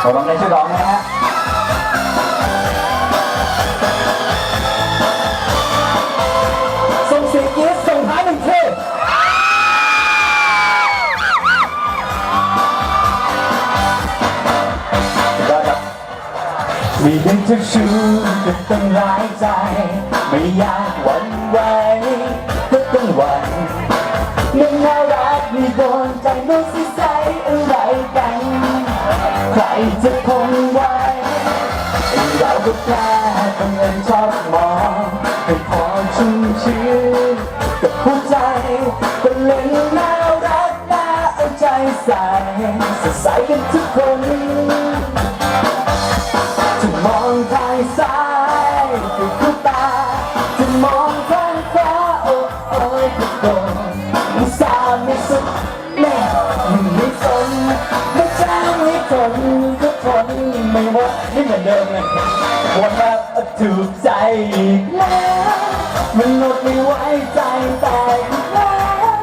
ขอร้องได้ช่วยร้องนะฮะส่งเสียงกรี๊ดส่งท้ายหนึ่งเทปยอดครับมีเพียงเธอชูก็ต้องร้ายใจ ไม่อยากหวั่นไหวก็ต้องหวั่นมันน่ารักมีโดนใจรู้สิใสอะไรกัน ใครจะคงไว้ เราก็แค่บังเอิญชอบมองให้พอชุ่มชื้นกับหัวใจก็เล่นน่ารักน่าเอาใจใส่สดใสกันทุก ถูกใจอีกแล้วมันอดไม่ไหวใจแตกอีกแล้ว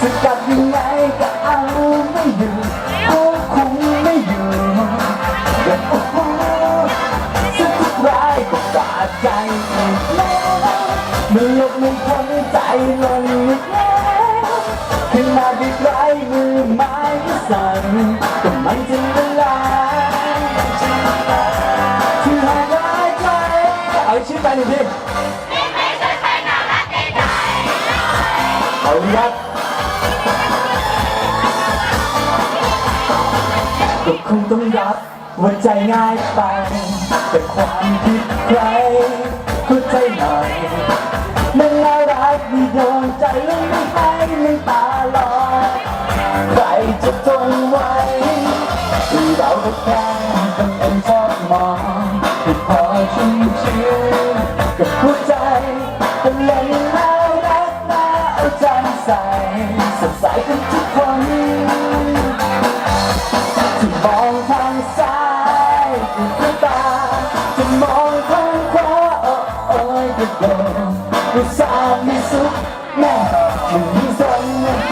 สกัดยังไงก็เอาไม่อยู่ควบคุมไม่อยู่และโอ้โหสุดท้ายก็บาดใจอีกแล้วมันหลบมันพ้นใจลงอีกแล้วขึ้นมาด เอาชื่อไปหนึ่งทีเอาดีครับก็คงต้องรับว่าใจง่ายไป แต่ความผิดใครเข้าใจหน่อยมันน่ารักมีโดนใจแล้วไม่ให้มันตาลอยใครจะทนไหวเราก็แค่เอ็นชอ มองทางซ้ายก็ตา จะมองทางขวาโอ้ยก็โดนอุตส่าห์มีสุขแม่ถึงสน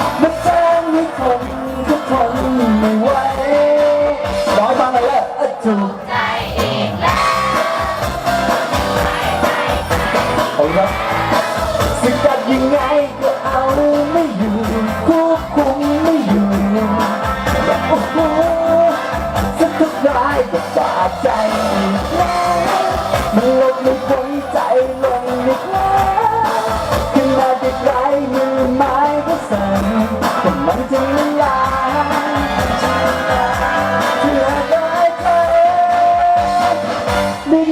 ล้วมันลบไม่พ้นใจลงอีกแล้วขนาดเด็กไรมือไม้ก็สั่นแต่มันจะละลายเพื่อได้เธอ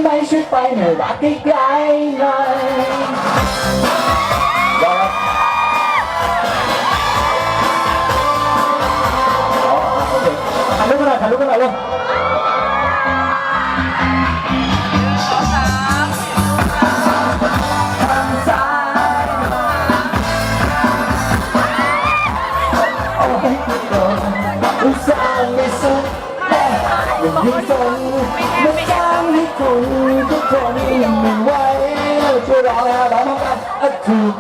ได้ช่วยไปหน่อยรักใกล้ๆหน่อยรอครั ยังยิ่งสนไม่จ้างให้คุณทุกคนไม่ไหวช่วยร้องนะร้องพร้อมกันอะถูก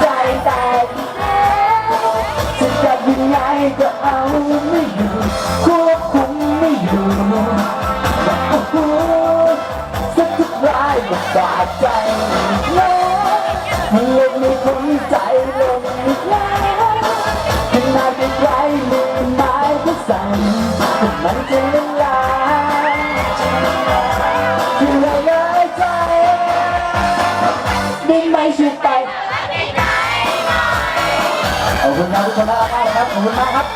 ใจแตกอีกวจะจับยังไงก็เอาไม่อยู่ควบคุมไม่อยู่โอ้โหสักทุกรายก็บาดใจ คุณครับทุกคนมากครับขอบคุณมากครับ